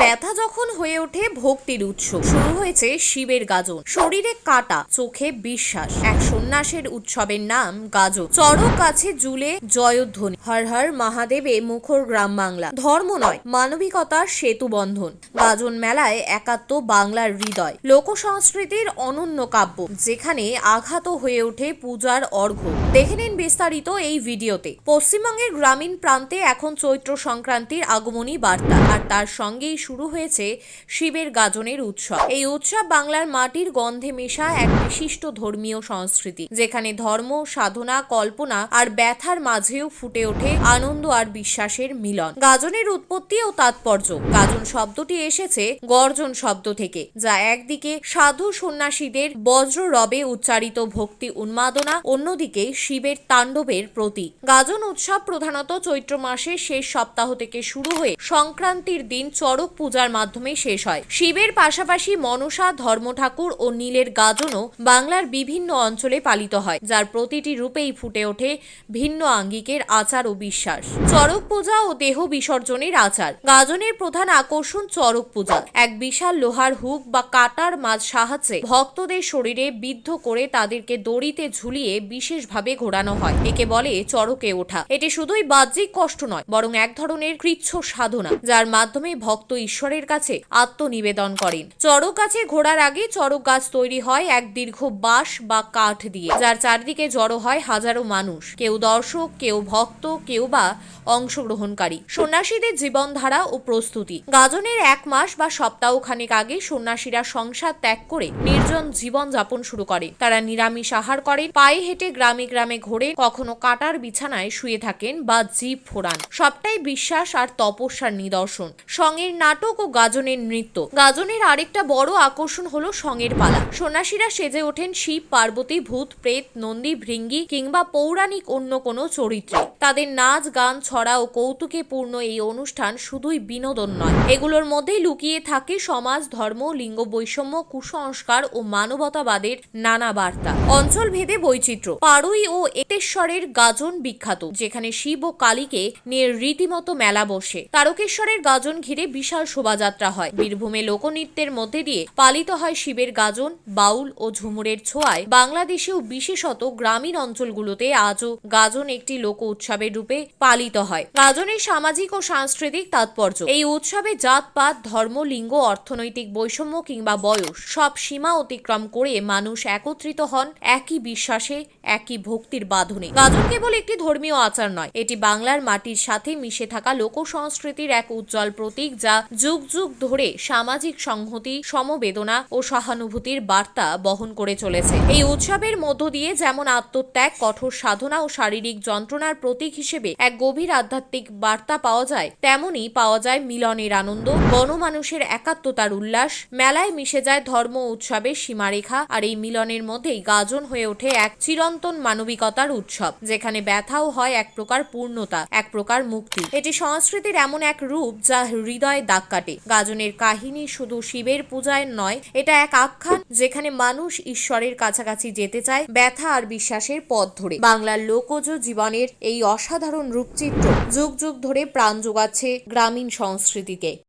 ব্যথা যখন হয়ে ওঠে, ভক্তির উৎস শুরু হয়েছে শিবের গাজন। শরীরে কাটা, চোখে বিশ্বাস। এক সন্ন্যাসের উৎসবের নাম গাজন চড়ক কাছে জুলে জয়ধ্বনি। হর হর মহাদেবে মুখর গ্রাম বাংলা। ধর্ম নয়, মানবিকতার সেতু বন্ধন। গাজন মেলায় একাত্ম বাংলার হৃদয়। লোক সংস্কৃতির অনন্য কাব্য, যেখানে আঘাত হয়ে ওঠে পূজার অর্ঘ্য। দেখে নিন বিস্তারিত এই ভিডিওতে। পশ্চিমবঙ্গের গ্রামীণ প্রান্তে এখন চৈত্র সংক্রান্তির আগমনী বার্তা। আর তার সঙ্গেই শুরু হয়েছে শিবের গাজনের উৎসব। এই উৎসব বাংলার মাটির গন্ধে মেশা এক বিশিষ্ট ধর্মীয় সংস্কৃতি, যেখানে ধর্ম, সাধনা, কল্পনা আর ব্যথার মাঝেও ফুটে ওঠে আনন্দ আর বিশ্বাসের মিলন। গাজনের উৎপত্তি ও তাৎপর্য। গাজন শব্দটি এসেছে গর্জন শব্দ থেকে, যা একদিকে সাধু সন্ন্যাসীদের বজ্র রবে উচ্চারিত ভক্তি উন্মাদনা, অন্যদিকে শিবের তাণ্ডবের প্রতীক। গাজন উৎসব প্রধানত চৈত্র মাসের শেষ সপ্তাহ থেকে শুরু হয়ে সংক্রান্তির দিন চড়ক পূজার মাধ্যমে শেষ হয়। শিবের পাশাপাশি মনসা ধর্ম ঠাকুর ও নীলের গাজনও বাংলার বিভিন্ন অঞ্চলে পালিত হয়, যার প্রতিটি রূপেই ফুটে ওঠে ভিন্ন আঙ্গিকের আচার ও বিশ্বাস। চড়ক পূজা ও দেহ বিসর্জনের আচার। গাজনের প্রধান আকর্ষণ চড়ক পূজা। এক বিশাল লোহার হুক বা কাটার মাঝ সাহায্যে ভক্তদের শরীরে বিদ্ধ করে তাদেরকে দড়িতে ঝুলিয়ে বিশেষভাবে ঘোরানো হয়। একে বলে চরকে ওঠা। এটি শুধুই বাহ্যিক কষ্ট নয়, বরং এক ধরনের কৃচ্ছ সাধনা, যার মাধ্যমে ভক্ত ঈশ্বরের কাছে আত্মনিবেদন করেন। চড়ক গাছে ঘোড়ার আগে চড়ক গাছ তৈরি হয় এক দীর্ঘ বাঁশ বা কাঠ দিয়ে, যার চারদিকে জড়ো হয় হাজারো মানুষ। কেউ দর্শক, কেউ ভক্ত, কেউ বা অংশগ্রহণকারী। সন্ন্যাসীদের জীবনধারা ও প্রস্তুতি। গাজনের এক মাস বা সপ্তাহখানেক আগে সন্ন্যাসীরা সংসার ত্যাগ করে নির্জন জীবন যাপন শুরু করে। তারা নিরামিষ আহার করেন, পায়ে হেঁটে গ্রামে গ্রামে ঘোরে, কখনো কাটার বিছানায় শুয়ে থাকেন বা জীব ফোরান সবটাই বিশ্বাস আর তপস্যার নিদর্শন। সঙ্গের নাটক ও গাজনের নৃত্য। গাজনের আরেকটা বড় আকর্ষণ হলো সঙ্গের পালা। সন্ন্যাসীরা সেজে ওঠেন শিব, পার্বতী, ভূত, প্রেত, নন্দী, ভৃঙ্গি কিংবা পৌরাণিক অন্য কোনো চরিত্রে। তাদের নাচ, গান, ছড়া ও কৌতুকে পূর্ণ এই অনুষ্ঠান শুধুই বিনোদন নয়। এগুলোর মধ্যেই লুকিয়ে থাকে সমাজ, ধর্ম, লিঙ্গ বৈষম্য, কুসংস্কার ও মানবতাবাদের নানা বার্তা। অঞ্চল ভেদে বৈচিত্র্য। পাড়ুই ও এতেশ্বরের গাজন বিখ্যাত, যেখানে শিব ও কালীকে নিয়ে রীতিমতো মেলা বসে। তারকেশ্বরের গাজন ঘিরে বিশাল শোভাযাত্রা হয়। বীরভূমে লোকনৃত্যের মধ্যে দিয়ে পালিত হয় শিবের গাজন, বাউল ও ঝুমুরের ছোঁয়ায়। বাংলাদেশেও বিশেষত গ্রামীণ অঞ্চলগুলোতে আজও গাজন একটি লোক উৎসবের রূপে পালিত হয়। গাজনের সামাজিক ও সাংস্কৃতিক তাৎপর্য। এই উৎসবে জাতপাত, ধর্ম, লিঙ্গ, অর্থনৈতিক বৈষম্য কিংবা বয়স সব সীমা অতিক্রম করে মানুষ একত্রিত হন একই বিশ্বাসে, একই ভক্তির বাঁধনে। গাজন কেবল একটি ধর্মীয় আচার নয়, এটি বাংলার মাটির সাথে মিশে থাকা লোক সংস্কৃতির এক উজ্জ্বল প্রতীক যা যুগ যুগ ধরে সামাজিক সংহতি, সমবেদনা ও সহানুভূতির বার্তা বহন করে চলেছে। এই উৎসবের মধ্য দিয়ে যেমন আত্মত্যাগ, কঠোর সাধনা ও শারীরিক যন্ত্রণার প্রতীক হিসেবে এক গভীর আধ্যাত্মিক বার্তা পাওয়া যায় তেমনি পাওয়া যায় মিলনের আনন্দ গণমানুষের একাত্মতার উল্লাস, মেলায় মিশে যায় ধর্ম উৎসবের সীমারেখা আর এই মিলনের মধ্যেই গাজন হয়ে ওঠে এক চিরন্তন মানবিকতার উৎসব, যেখানে ব্যথাও হয় এক প্রকার পূর্ণতা, এক প্রকার মুক্তি। এটি সংস্কৃতির এমন এক রূপ যা হৃদয়ে দাগ কাটে। গাজনের কাহিনী শুধু শিবের পূজায় নয়, এটা এক আখ্যান যেখানে মানুষ ঈশ্বরের কাছাকাছি যেতে চায় ব্যথা আর বিশ্বাসের পথ ধরে। বাংলার লোকজ জীবনের এই অসাধারণ রূপচিত্র যুগ যুগ ধরে প্রাণ যোগাচ্ছে গ্রামীণ সংস্কৃতিকে।